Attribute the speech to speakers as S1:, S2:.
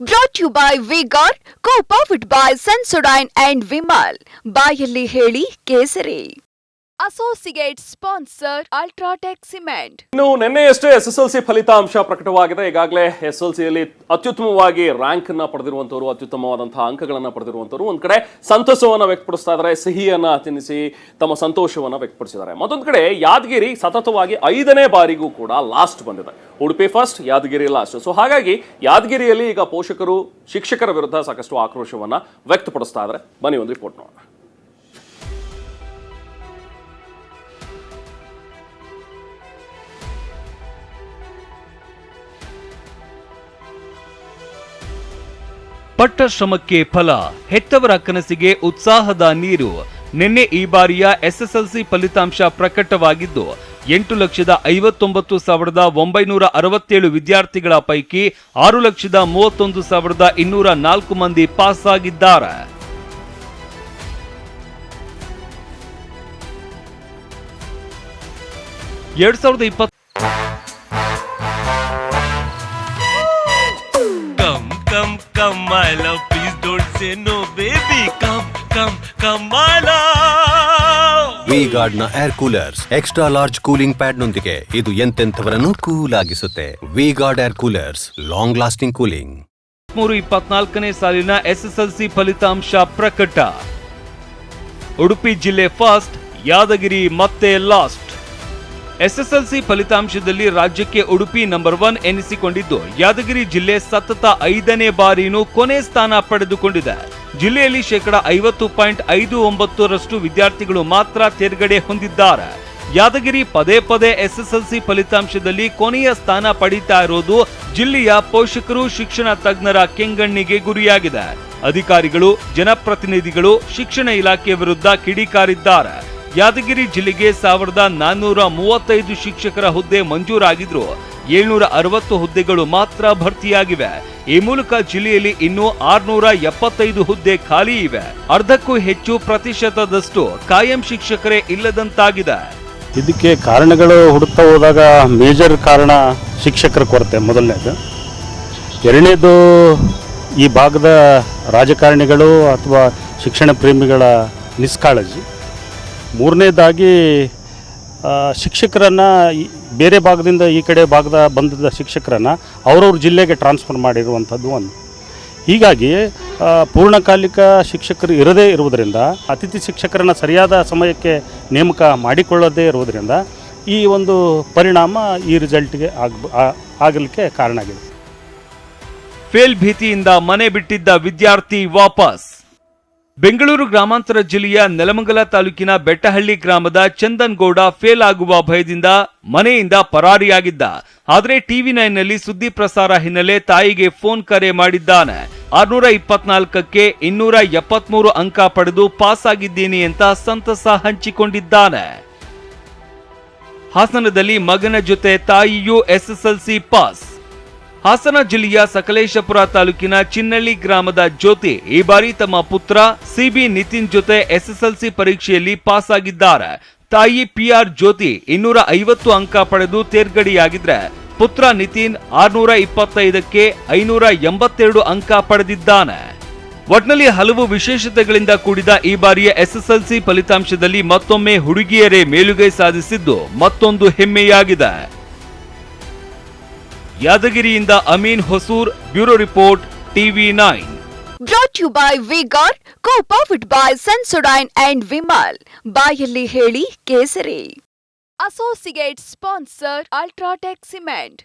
S1: Brought you by V-Guard co-powered by Sensodyne and Vimal ಬಾಯಲ್ಲಿ ಹೇಳಿ ಕೇಸರಿ ಅಸೋಸಿಯೇಟ್ ಸ್ಪಾನ್ಸರ್ ಅಲ್ಟ್ರಾಟೆಕ್ ಸಿಮೆಂಟ್
S2: ಇನ್ನು ನಿನ್ನೆಯಷ್ಟೇ ಎಸ್ ಎಸ್ ಎಲ್ ಸಿ ಫಲಿತಾಂಶ ಪ್ರಕಟವಾಗಿದೆ. ಈಗಾಗಲೇ ಎಸ್ ಎಲ್ ಸಿಯಲ್ಲಿ ಅತ್ಯುತ್ತಮವಾಗಿ ರ್ಯಾಂಕ್ ಅನ್ನ ಪಡೆದಿರುವಂತವರು ಅತ್ಯುತ್ತಮವಾದಂತಹ ಅಂಕಗಳನ್ನು ಪಡೆದಿರುವಂತವರು ಒಂದ್ ಕಡೆ ಸಂತಸವನ್ನ ವ್ಯಕ್ತಪಡಿಸ್ತಾ ಇದ್ದಾರೆ, ಸಿಹಿಯನ್ನ ತಿನ್ನಿಸಿ ತಮ್ಮ ಸಂತೋಷವನ್ನ ವ್ಯಕ್ತಪಡಿಸಿದ್ದಾರೆ. ಮತ್ತೊಂದ್ ಕಡೆ ಯಾದಗಿರಿ ಸತತವಾಗಿ ಐದನೇ ಬಾರಿಗೂ ಕೂಡ ಲಾಸ್ಟ್ ಬಂದಿದೆ. Udupi first, Yadagiri last. So ಹಾಗಾಗಿ ಯಾದಗಿರಿಯಲ್ಲಿ ಈಗ ಪೋಷಕರು, ಶಿಕ್ಷಕರ ವಿರುದ್ಧ ಸಾಕಷ್ಟು ಆಕ್ರೋಶವನ್ನ ವ್ಯಕ್ತಪಡಿಸ್ತಾ ಇದ್ದಾರೆ. ಬನ್ನಿ ಒಂದು ರಿಪೋರ್ಟ್ ನೋಡೋಣ.
S3: ಪಟ್ಟ ಶ್ರಮಕ್ಕೆ ಫಲ, ಹೆತ್ತವರ ಕನಸಿಗೆ ಉತ್ಸಾಹದ ನೀರು. ನಿನ್ನೆ ಈ ಬಾರಿಯ ಎಸ್ಎಸ್ಎಲ್ಸಿ ಫಲಿತಾಂಶ ಪ್ರಕಟವಾಗಿದ್ದು, ಎಂಟು ಲಕ್ಷದ ಐವತ್ತೊಂಬತ್ತು ಸಾವಿರದ ಒಂಬೈನೂರ ಅರವತ್ತೇಳು ವಿದ್ಯಾರ್ಥಿಗಳ ಪೈಕಿ ಆರು ಲಕ್ಷದ ಮೂವತ್ತೊಂದು ಸಾವಿರದ ಇನ್ನೂರ ನಾಲ್ಕು ಮಂದಿ ಪಾಸ್ ಆಗಿದ್ದಾರೆ. ಎರಡ್ ಸಾವಿರದ ಇಪ್ಪತ್ತು
S4: my love. Please don't say no, baby. Come, come, come, my love.
S5: V ಗಾರ್ಡ್ನ air coolers extra large cooling pad ನೊಂದಿಗೆ ಇದು ಎಂತೆಂಥವರನ್ನು cool ಆಗಿಸುತ್ತೆ V-Guard air coolers long lasting cooling
S3: ಮೂರು ಇಪ್ಪತ್ನಾಲ್ಕನೇ ಸಾಲಿನ ಎಸ್ಎಸ್ಎಲ್ಸಿ ಫಲಿತಾಂಶ ಪ್ರಕಟ ಉಡುಪಿ ಜಿಲ್ಲೆ ಫಸ್ಟ್ ಯಾದಗಿರಿ ಮತ್ತೆ ಲಾಸ್ಟ್ ಎಸ್ಎಸ್ಎಲ್ಸಿ ಫಲಿತಾಂಶದಲ್ಲಿ ರಾಜ್ಯಕ್ಕೆ ಉಡುಪಿ ನಂಬರ್ ಒನ್ ಎನಿಸಿಕೊಂಡಿದ್ದು, ಯಾದಗಿರಿ ಜಿಲ್ಲೆ ಸತತ ಐದನೇ ಬಾರಿನೂ ಕೊನೆ ಸ್ಥಾನ ಪಡೆದುಕೊಂಡಿದೆ. ಜಿಲ್ಲೆಯಲ್ಲಿ ಶೇಕಡ ಐವತ್ತು ಪಾಯಿಂಟ್ ಐದು ಒಂಬತ್ತರಷ್ಟು ವಿದ್ಯಾರ್ಥಿಗಳು ಮಾತ್ರ ತೇರ್ಗಡೆ ಹೊಂದಿದ್ದಾರೆ. ಯಾದಗಿರಿ ಪದೇ ಪದೇ ಎಸ್ಎಸ್ಎಲ್ಸಿ ಫಲಿತಾಂಶದಲ್ಲಿ ಕೊನೆಯ ಸ್ಥಾನ ಪಡೀತಾ ಇರೋದು ಜಿಲ್ಲೆಯ ಪೋಷಕರು, ಶಿಕ್ಷಣ ತಜ್ಞರ ಕೆಂಗಣ್ಣಿಗೆ ಗುರಿಯಾಗಿದೆ. ಅಧಿಕಾರಿಗಳು, ಜನಪ್ರತಿನಿಧಿಗಳು, ಶಿಕ್ಷಣ ಇಲಾಖೆ ವಿರುದ್ಧ ಕಿಡಿಕಾರಿದ್ದಾರೆ. ಯಾದಗಿರಿ ಜಿಲ್ಲೆಗೆ ಸಾವಿರದ ನಾನ್ನೂರ ಮೂವತ್ತೈದು ಶಿಕ್ಷಕರ ಹುದ್ದೆ ಮಂಜೂರಾಗಿದ್ರು ಏಳ್ನೂರ ಅರವತ್ತು ಹುದ್ದೆಗಳು ಮಾತ್ರ ಭರ್ತಿಯಾಗಿವೆ. ಈ ಮೂಲಕ ಜಿಲ್ಲೆಯಲ್ಲಿ ಇನ್ನೂ ಆರ್ನೂರ ಎಪ್ಪತ್ತೈದು ಹುದ್ದೆ ಖಾಲಿ ಇವೆ. ಅರ್ಧಕ್ಕೂ ಹೆಚ್ಚು ಪ್ರತಿಶತದಷ್ಟು ಕಾಯಂ ಶಿಕ್ಷಕರೇ ಇಲ್ಲದಂತಾಗಿದೆ.
S6: ಇದಕ್ಕೆ ಕಾರಣಗಳು ಹುಡುಕ್ತಾ ಹೋದಾಗ ಮೇಜರ್ ಕಾರಣ ಶಿಕ್ಷಕರ ಕೊರತೆ ಮೊದಲನೇದು. ಎರಡನೇದು ಈ ಭಾಗದ ರಾಜಕಾರಣಿಗಳು ಅಥವಾ ಶಿಕ್ಷಣ ಪ್ರೇಮಿಗಳ ನಿಷ್ಕಾಳಜಿ ಮೂರನೇದಾಗಿ ಶಿಕ್ಷಕರನ್ನು ಬೇರೆ ಭಾಗದಿಂದ ಈ ಕಡೆ ಭಾಗದ ಬಂದಿದ್ದ ಶಿಕ್ಷಕರನ್ನು ಅವ್ರವ್ರ ಜಿಲ್ಲೆಗೆ ಟ್ರಾನ್ಸ್ಫರ್ ಮಾಡಿರುವಂಥದ್ದು ಒಂದು. ಹೀಗಾಗಿ ಪೂರ್ಣಕಾಲಿಕ ಶಿಕ್ಷಕರು ಇರದೇ ಇರುವುದರಿಂದ, ಅತಿಥಿ ಶಿಕ್ಷಕರನ್ನು ಸರಿಯಾದ ಸಮಯಕ್ಕೆ ನೇಮಕ ಮಾಡಿಕೊಳ್ಳದೇ ಇರುವುದರಿಂದ ಈ ಒಂದು ಪರಿಣಾಮ ಈ ರಿಸಲ್ಟ್ಗೆ ಆಗ ಆಗಲಿಕ್ಕೆ ಕಾರಣ ಆಗಿದೆ.
S3: ಫೇಲ್ ಭೀತಿಯಿಂದ ಮನೆ ಬಿಟ್ಟಿದ್ದ ವಿದ್ಯಾರ್ಥಿ ವಾಪಸ್. ಬೆಂಗಳೂರು ಗ್ರಾಮಾಂತರ ಜಿಲ್ಲೆಯ ನೆಲಮಂಗಲ ತಾಲೂಕಿನ ಬೆಟ್ಟಹಳ್ಳಿ ಗ್ರಾಮದ ಚಂದನ್ ಗೌಡ ಫೇಲ್ ಆಗುವ ಭಯದಿಂದ ಮನೆಯಿಂದ ಪರಾರಿಯಾಗಿದ್ದ. ಆದರೆ ಟಿವಿ ನೈನ್ನಲ್ಲಿ ಸುದ್ದಿ ಪ್ರಸಾರ ಹಿನ್ನೆಲೆ ತಾಯಿಗೆ ಫೋನ್ ಕರೆ ಮಾಡಿದ್ದಾನೆ. ಆರ್ನೂರ ಇಪ್ಪತ್ನಾಲ್ಕಕ್ಕೆ ಇನ್ನೂರ ಎಪ್ಪತ್ಮೂರು ಅಂಕ ಪಡೆದು ಪಾಸ್ ಆಗಿದ್ದೀನಿ ಅಂತ ಸಂತಸ ಹಂಚಿಕೊಂಡಿದ್ದಾನೆ. ಹಾಸನದಲ್ಲಿ ಮಗನ ಜೊತೆ ತಾಯಿಯೂ ಎಸ್ಎಸ್ಎಲ್ಸಿ ಪಾಸ್. ಹಾಸನ ಜಿಲ್ಲೆಯ ಸಕಲೇಶಪುರ ತಾಲೂಕಿನ ಚಿನ್ನಳ್ಳಿ ಗ್ರಾಮದ ಜ್ಯೋತಿ ಈ ಬಾರಿ ತಮ್ಮ ಪುತ್ರ ಸಿಬಿ ನಿತಿನ್ ಜೊತೆ ಎಸ್ಎಸ್ಎಲ್ಸಿ ಪರೀಕ್ಷೆಯಲ್ಲಿ ಪಾಸ್ ಆಗಿದ್ದಾರೆ. ತಾಯಿ ಪಿಆರ್ ಜ್ಯೋತಿ ಇನ್ನೂರ ಐವತ್ತು ಅಂಕ ಪಡೆದು ತೇರ್ಗಡಿಯಾಗಿದ್ರೆ ಪುತ್ರ ನಿತಿನ್ ಆರ್ನೂರ ಇಪ್ಪತ್ತೈದಕ್ಕೆ ಐನೂರ ಎಂಬತ್ತೆರಡು ಅಂಕ ಪಡೆದಿದ್ದಾನೆ. ಒಟ್ನಲ್ಲಿ ಹಲವು ವಿಶೇಷತೆಗಳಿಂದ ಕೂಡಿದ ಈ ಬಾರಿಯ ಎಸ್ಎಸ್ಎಲ್ಸಿ ಫಲಿತಾಂಶದಲ್ಲಿ ಮತ್ತೊಮ್ಮೆ ಹುಡುಗಿಯರೇ ಮೇಲುಗೈ ಸಾಧಿಸಿದ್ದು ಮತ್ತೊಂದು ಹೆಮ್ಮೆಯಾಗಿದೆ. ಯಾದಗಿರಿಯಿಂದ Ameen Hosur, bureau report, TV nine.
S1: Brought you by V-Guard co-powered by Sensodyne and Vimal ಬಾಯಲ್ಲಿ ಹೇಳಿ ಕೇಸರಿ. Associate sponsor UltraTech cement